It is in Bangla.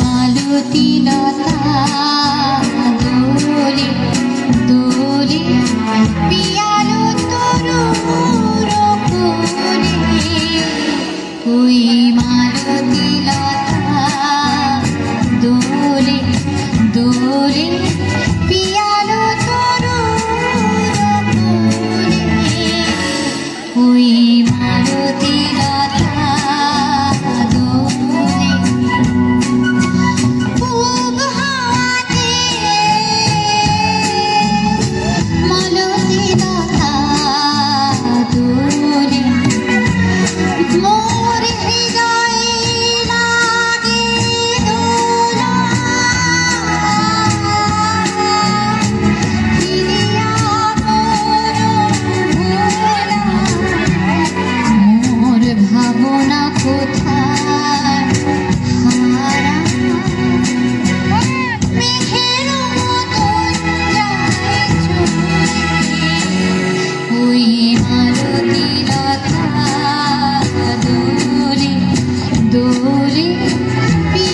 মালতী লতা। energy. Be